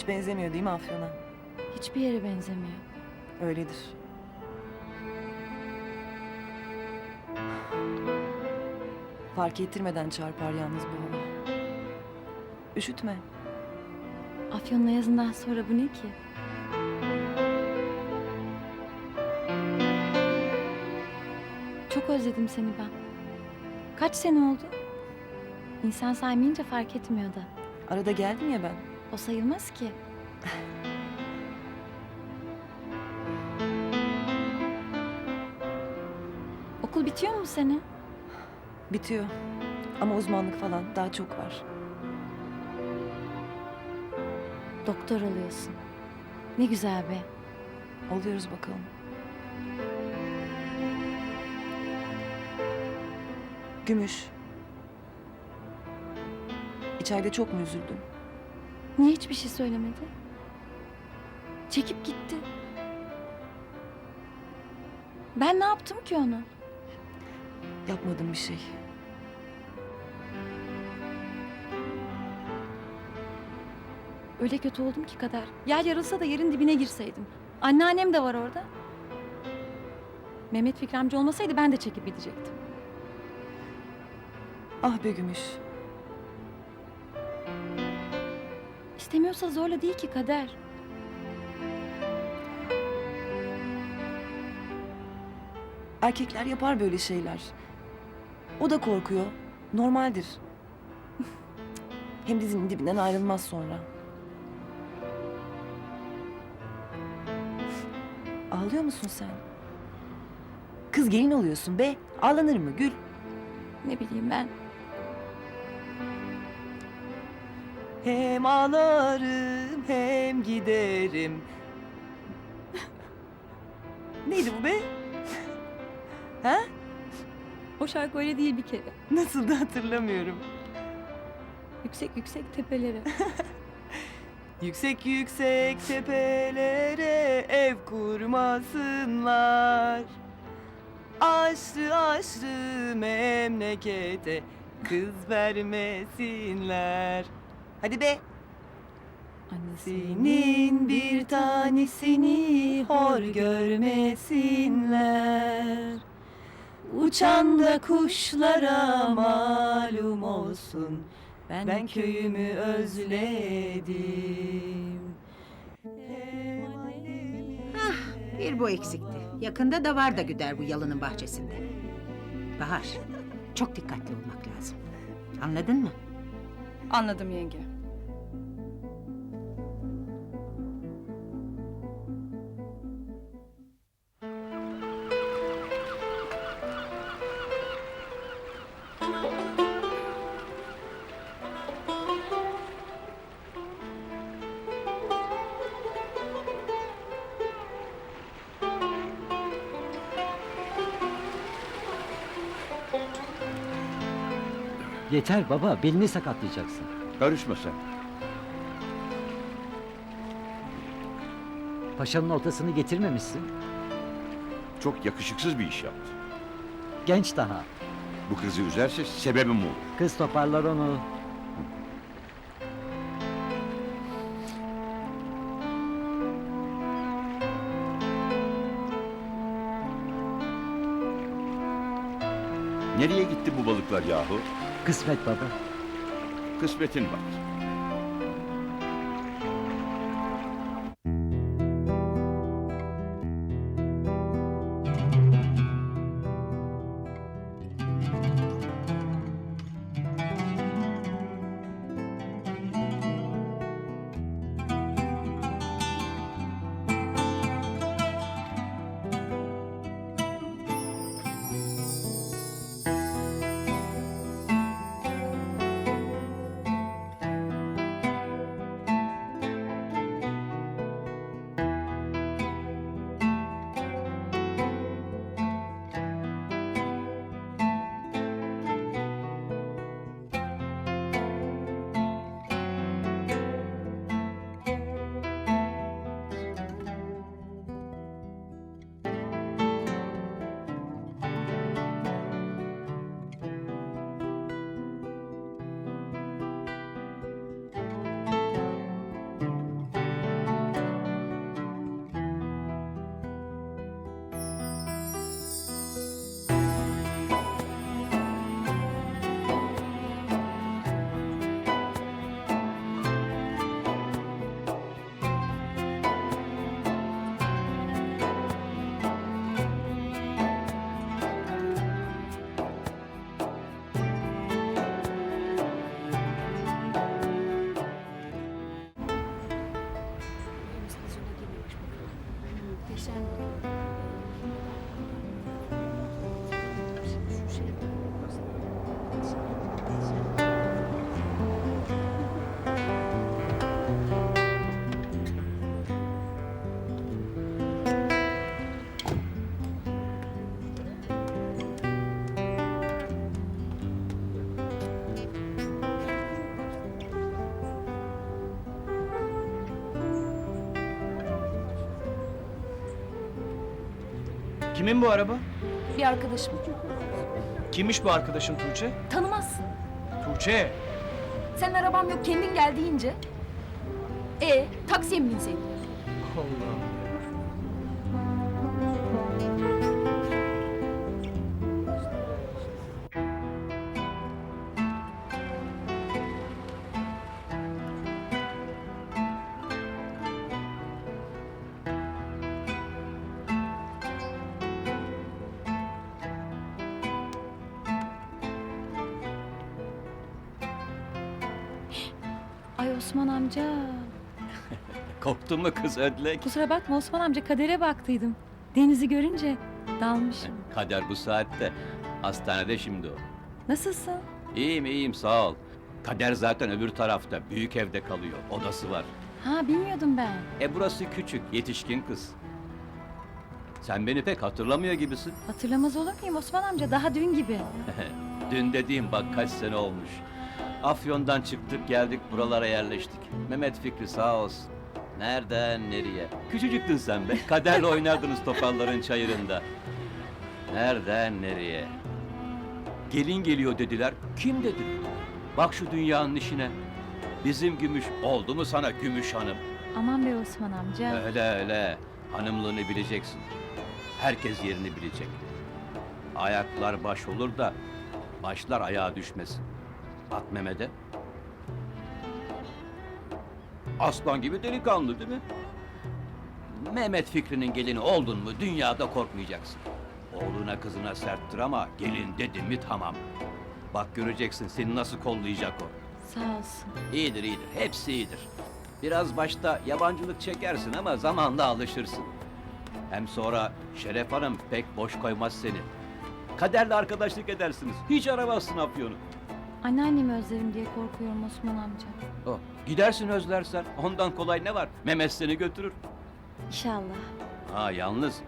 Hiç benzemiyor değil mi Afyon'a? Hiçbir yere benzemiyor. Öyledir. Fark ettirmeden çarpar yalnız bu hava. Üşütme. Afyon'un yazından sonra bu ne ki? Çok özledim seni ben. Kaç sene oldu? İnsan saymayınca fark etmiyor da. Arada geldim ya ben. O sayılmaz ki. Okul bitiyor mu senin? Bitiyor. Ama uzmanlık falan daha çok var. Doktor oluyorsun. Ne güzel be. Oluyoruz bakalım. Gümüş. İçeride çok mu üzüldün? Niye hiçbir şey söylemedi? Çekip gitti. Ben ne yaptım ki ona? Yapmadım bir şey. Öyle kötü oldum ki kader. Yer yarılsa da yerin dibine girseydim. Anneannem de var orada. Mehmet Fikri amca olmasaydı ben de çekip gidecektim. Ah be Gümüş. İstemiyorsa zorla değil ki kader. Erkekler yapar böyle şeyler. O da korkuyor. Normaldir. Hem dizinin dibinden ayrılmaz sonra. Ağlıyor musun sen? Kız gelin oluyorsun be. Ağlanır mı Gül? Ne bileyim ben. Hem ağlarım hem giderim. Neydi bu be? ha? O şarkı öyle değil bir kere. Nasıl da hatırlamıyorum. Yüksek yüksek tepelere. Yüksek yüksek tepelere ev kurmasınlar. Aşrı aşrı memlekete kız vermesinler. Hadi be. Senin bir tanesini hor görmesinler. Uçan da kuşlara malum olsun. Ben köyümü özledim. Bir bu eksikti. Yakında da var da güder bu yalının bahçesinde. Bahar, çok dikkatli olmak lazım. Anladın mı? Anladım yenge. Yeter baba, belini sakatlayacaksın. Karışma sen. Paşanın ortasını getirmemişsin. Çok yakışıksız bir iş yaptı. Genç daha. Bu kızı üzerse sebebim olur. Kız toparlar onu. Nereye gitti bu balıklar yahu? Kısmet baba. Kısmetin var. Kimin bu araba? Bir arkadaşım. Kimmiş bu arkadaşın Tuğçe? Tanımazsın. Tuğçe. Senin arabam yok kendin gel deyince. E taksiye mi binseydin? Allah'ım. Osman amca. Korktun mu kız ödlek? Kusura bakma Osman amca kadere baktıydım. Denizi görünce dalmışım. Kader bu saatte. Hastanede şimdi o. Nasılsın? İyiyim iyiyim sağ ol. Kader zaten öbür tarafta. Büyük evde kalıyor. Odası var. Ha bilmiyordum ben. E burası küçük. Yetişkin kız. Sen beni pek hatırlamıyor gibisin. Hatırlamaz olur muyum Osman amca? Daha dün gibi. Dün dediğim bak kaç sene olmuş. Afyon'dan çıktık geldik buralara yerleştik. Mehmet Fikri sağ olsun. Nereden nereye? Küçücüktün sen be. Kaderle oynardınız topalların çayırında. Nereden nereye? Gelin geliyor dediler. Kim dedi? Bak şu dünyanın işine. Bizim gümüş oldu mu sana gümüş hanım? Aman be Osman amca. Öyle öyle. Hanımlığını bileceksin. Herkes yerini bilecek. Ayaklar baş olur da başlar ayağa düşmesin. Bak Mehmet'e. Aslan gibi delikanlı değil mi? Mehmet Fikri'nin gelini oldun mu dünyada korkmayacaksın. Oğluna kızına serttir ama gelin dedi mi tamam. Bak göreceksin seni nasıl kollayacak o. Sağ olsun. İyidir iyidir. Hepsi iyidir. Biraz başta yabancılık çekersin ama zamanla alışırsın. Hem sonra Şeref Hanım pek boş koymaz seni. Kaderle arkadaşlık edersiniz. Hiç aramazsın Afyon'u. Anneannemi özlerim diye korkuyorum Osman amca. Oh, gidersin özlersen. Ondan kolay ne var? Mehmet seni götürür. İnşallah. Ha yalnız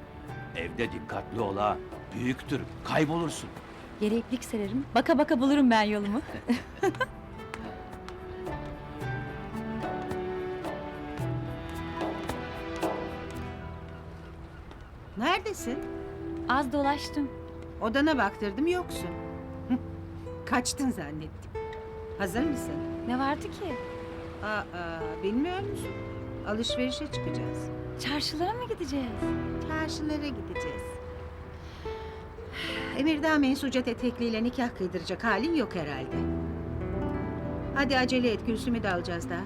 evde dikkatli ol ha. Büyüktür. Kaybolursun. Yere iplik sererim. Baka baka bulurum ben yolumu. Neredesin? Az dolaştım. Odana baktırdım yoksun. Kaçtın zannettim. Hazır mısın? Ne vardı ki? Aa, bilmiyor musun? Alışverişe çıkacağız. Çarşılara mı gideceğiz? Çarşılara gideceğiz. Emirdağ mensucat etekliyle nikah kıydıracak halin yok herhalde. Hadi acele et, Gülsüm'ü de alacağız daha.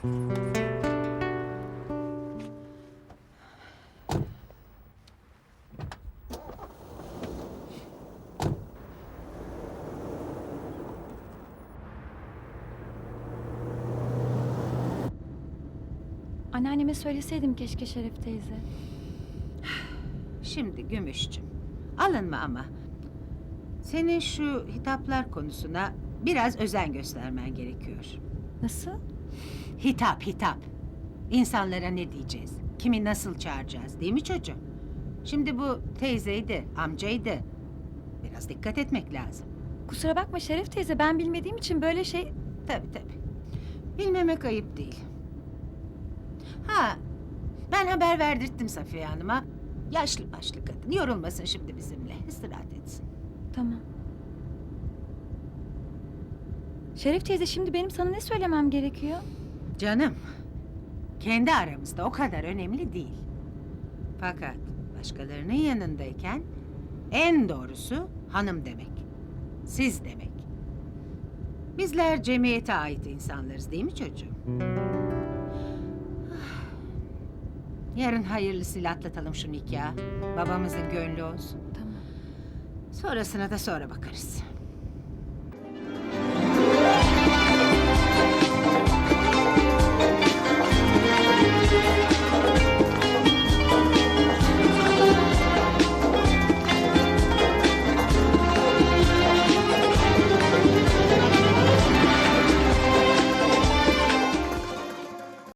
Anneanneme söyleseydim keşke Şeref teyze. Şimdi Gümüşçüm, alınma ama. Senin şu hitaplar konusuna biraz özen göstermen gerekiyor. Nasıl? Hitap, hitap. İnsanlara ne diyeceğiz? Kimi nasıl çağıracağız değil mi çocuğum? Şimdi bu teyzeydi, amcaydı. Biraz dikkat etmek lazım. Kusura bakma Şeref teyze ben bilmediğim için böyle şey... Tabii tabii. Bilmemek ayıp değil. Ha, ben haber verdirttim Safiye Hanım'a. Yaşlı başlı kadın, yorulmasın şimdi bizimle. istirahat etsin. Tamam. Şeref teyze şimdi benim sana ne söylemem gerekiyor? Canım, kendi aramızda o kadar önemli değil. Fakat başkalarının yanındayken en doğrusu hanım demek. Siz demek. Bizler cemiyete ait insanlarız değil mi çocuğum? Yarın hayırlısıyla atlatalım şu nikahı. Babamızın gönlü olsun. Tamam. Sonrasına da sonra bakarız.